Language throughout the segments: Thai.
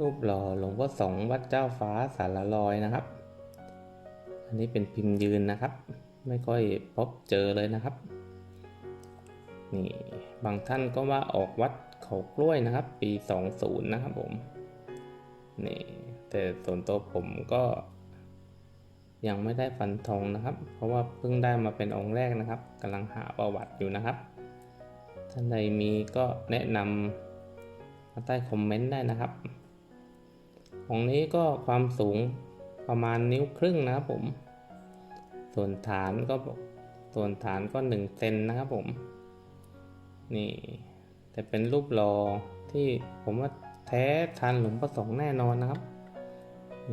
รูปหล่อหลวงพ่อสงวัดเจ้าฟ้าสารลอยนะครับ อันนี้เป็นพิมพ์ยืนนะครับ ไม่ค่อยพบเจอเลยนะครับ นี่บางท่านก็ว่าออกวัดเขากล้วยนะครับ ปี 20 นะครับผม นี่แต่ส่วนตัวผมก็ยังไม่ได้ฟันธงนะครับ เพราะว่าเพิ่งได้มาเป็นองค์แรกนะครับกำลังหาประวัติอยู่นะครับท่านใดมีก็แนะนำมาใต้คอมเมนต์ได้นะครับ องนี้ก็ความสูงประมาณนิ้วครึ่งนะครับผม ส่วนฐานก็ส่วนฐานก็หนึ่งเซนนะครับผม นี่ แต่เป็นรูปหลอที่ผมว่าแท้ทันหลวงพ่อสงฆ์แน่นอนนะครับ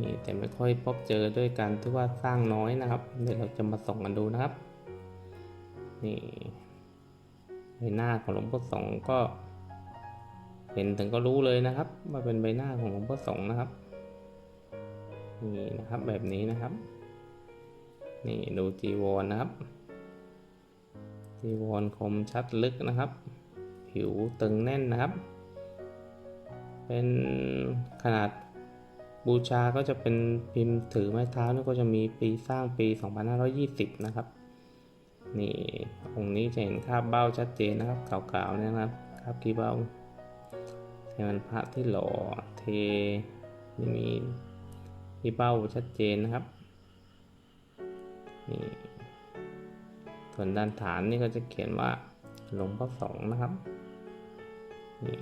นี่แต่ไม่ค่อยพบเจอด้วยกันที่ว่าสร้างน้อยนะครับ เดี๋ยวเราจะมาส่องกันดูนะครับ นี่ใบหน้าของหลวงพ่อสงฆ์ก็ เห็นถึงก็รู้เลยนะครับ ว่าเป็นใบหน้าของหลวงพ่อสงฆ์นะครับ นี่นะครับแบบนี้นะครับ นี่ดูจีวรนะครับ จีวรคมชัดลึกนะครับ ผิวตึงแน่นนะครับ เป็นขนาดบูชาก็จะเป็นพิมพ์ถือไม้เท้านี่ก็จะมีปีสร้างปี 2520 นะครับ นี่องค์นี้จะเห็นคราบเบ้าชัดเจนนะครับขาวๆเนี่ยนะครับคราบกี่เบ้า ใช่มันพระที่หล่อเทนี่มีที่เบ้าชัดเจนนะครับนี่ส่วนด้านฐานนี่ก็จะเขียนว่าหลวงพ่อสองนะครับนี่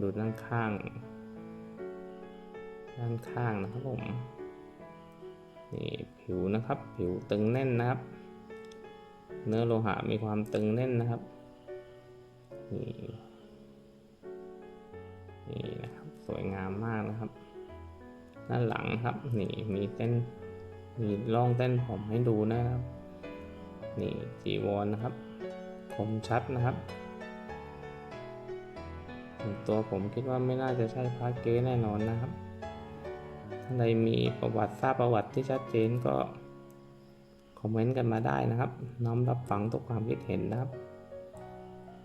ดูด้านข้าง ด้านข้างนะครับผมนี่ผิวนะครับ ผิวตึงแน่นนะครับ เนื้อโลหะมีความตึงแน่นนะครับ นี่นี่นะครับสวยงามมากนะครับ ด้านหลังครับนี่มีเส้นมีร่องเส้นผมให้ดูนะครับ นี่จีวรนนะครับคมชัดนะครับตัวผมคิดว่าไม่น่าจะใช่พระเก๊แน่นอนนะครับ ถ้าใดมีประวัติทราบประวัติที่ชัดเจนก็คอมเมนต์กันมาได้นะครับ น้อมรับฟังทุกความคิดเห็นนะครับ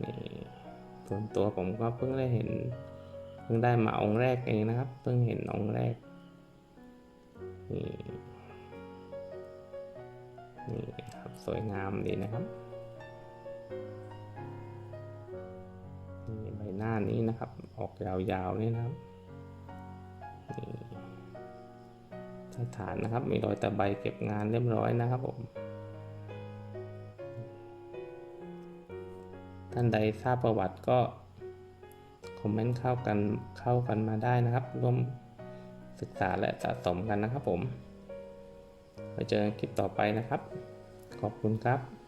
นี่ ส่วนตัวผมก็เพิ่งได้เห็น เพิ่งได้มาองค์แรกเองนะครับ เพิ่งเห็นองค์แรกนี่นี่ครับสวยงามดีนะครับนี่ใบหน้านี้นะครับ ออกยาวๆนี่นะครับนี่สถานนะครับ มีรอยตะไบเก็บงานเรียบร้อยนะครับผม ท่านใดทราบประวัติก็คอมเมนต์เข้ากันเข้ากันมาได้นะครับ ร่วมศึกษาและสะสมกันนะครับผมไว้เจอกันคลิปต่อไปนะครับ ขอบคุณครับ